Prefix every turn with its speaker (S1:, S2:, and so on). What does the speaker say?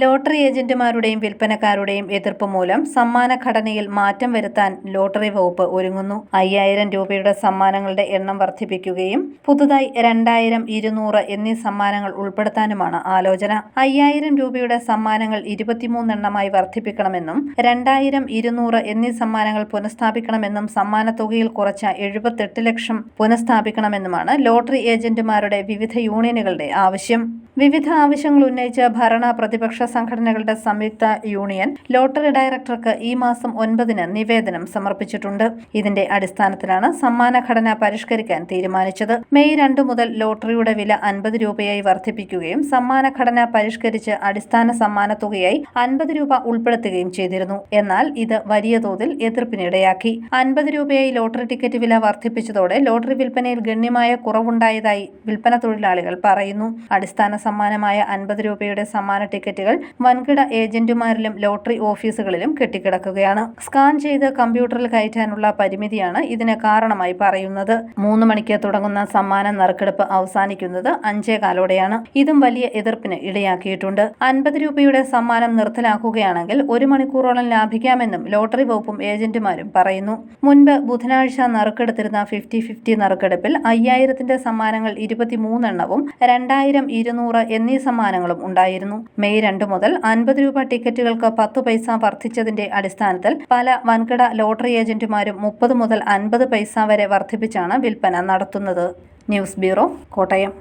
S1: Lottery ഏജന്റുമാരുടെയും വിൽപ്പനക്കാരുടെയും എതിർപ്പ് മൂലം സമ്മാന ഘടനയിൽ മാറ്റം വരുത്താൻ ലോട്ടറി വകുപ്പ് ഒരുങ്ങുന്നു. അയ്യായിരം രൂപയുടെ സമ്മാനങ്ങളുടെ എണ്ണം വർദ്ധിപ്പിക്കുകയും പുതുതായി രണ്ടായിരം ഇരുന്നൂറ് എന്നീ സമ്മാനങ്ങൾ ഉൾപ്പെടുത്താനുമാണ് ആലോചന. അയ്യായിരം രൂപയുടെ സമ്മാനങ്ങൾ ഇരുപത്തിമൂന്നെണ്ണമായി വർദ്ധിപ്പിക്കണമെന്നും രണ്ടായിരം ഇരുന്നൂറ് എന്നീ സമ്മാനങ്ങൾ പുനഃസ്ഥാപിക്കണമെന്നും സമ്മാനത്തുകയിൽ കുറച്ച എഴുപത്തെട്ട് ലക്ഷം പുനഃസ്ഥാപിക്കണമെന്നുമാണ് ലോട്ടറി ഏജന്റുമാരുടെ വിവിധ യൂണിയനുകളുടെ ആവശ്യം. വിവിധ ആവശ്യങ്ങൾ ഉന്നയിച്ച് ഭരണ പ്രതിപക്ഷ സംഘടനകളുടെ സംയുക്ത യൂണിയൻ ലോട്ടറി ഡയറക്ടർക്ക് ഈ മാസം ഒൻപതിന് നിവേദനം സമർപ്പിച്ചിട്ടുണ്ട്. ഇതിന്റെ അടിസ്ഥാനത്തിലാണ് സമ്മാന ഘടന പരിഷ്കരിക്കാൻ തീരുമാനിച്ചത്. മെയ് രണ്ടു മുതൽ ലോട്ടറിയുടെ വില അൻപത് രൂപയായി വർദ്ധിപ്പിക്കുകയും സമ്മാന ഘടന പരിഷ്കരിച്ച് അടിസ്ഥാന സമ്മാന തുകയായി അൻപത് രൂപ ഉൾപ്പെടുത്തുകയും ചെയ്തിരുന്നു. എന്നാൽ ഇത് വലിയ തോതിൽ എതിർപ്പിനിടയാക്കി. അൻപത് രൂപയായി ലോട്ടറി ടിക്കറ്റ് വില വർദ്ധിപ്പിച്ചതോടെ ലോട്ടറി വിൽപ്പനയിൽ ഗണ്യമായ കുറവുണ്ടായതായി വിൽപ്പന തൊഴിലാളികൾ പറയുന്നു. അടിസ്ഥാന സമ്മാനമായ അൻപത് രൂപയുടെ സമ്മാന ടിക്കറ്റുകൾ വൻകിട ഏജന്റുമാരിലും ലോട്ടറി ഓഫീസുകളിലും കെട്ടിക്കിടക്കുകയാണ്. സ്കാൻ ചെയ്ത് കമ്പ്യൂട്ടറിൽ കയറ്റാനുള്ള പരിമിതിയാണ് ഇതിന് കാരണമായി പറയുന്നത്. മൂന്ന് മണിക്ക് തുടങ്ങുന്ന സമ്മാന നറുക്കെടുപ്പ് അവസാനിക്കുന്നത് അഞ്ചേ കാലോടെയാണ് ഇതും വലിയ എതിർപ്പിന് ഇടയാക്കിയിട്ടുണ്ട്. അൻപത് രൂപയുടെ സമ്മാനം നിർത്തലാക്കുകയാണെങ്കിൽ ഒരു മണിക്കൂറോളം ലാഭിക്കാമെന്നും ലോട്ടറി വകുപ്പും ഏജന്റുമാരും പറയുന്നു. മുൻപ് ബുധനാഴ്ച നറുക്കെടുത്തിരുന്ന ഫിഫ്റ്റി ഫിഫ്റ്റി നറുക്കെടുപ്പിൽ അയ്യായിരത്തിന്റെ സമ്മാനങ്ങൾ ഇരുപത്തിമൂന്നെണ്ണവും രണ്ടായിരം ഇരുന്നൂറ് എന്നീ സമ്മാനങ്ങളും ഉണ്ടായിരുന്നു. മെയ് രണ്ട് മുതൽ അൻപത് രൂപ ടിക്കറ്റുകൾക്ക് പത്ത് പൈസ വർദ്ധിച്ചതിന്റെ അടിസ്ഥാനത്തിൽ പല വൻകിട ലോട്ടറി ഏജന്റുമാരും മുപ്പത് മുതൽ അൻപത് പൈസ വരെ വർദ്ധിപ്പിച്ചാണ് വിൽപ്പന നടത്തുന്നത്. News bureau Kottayam.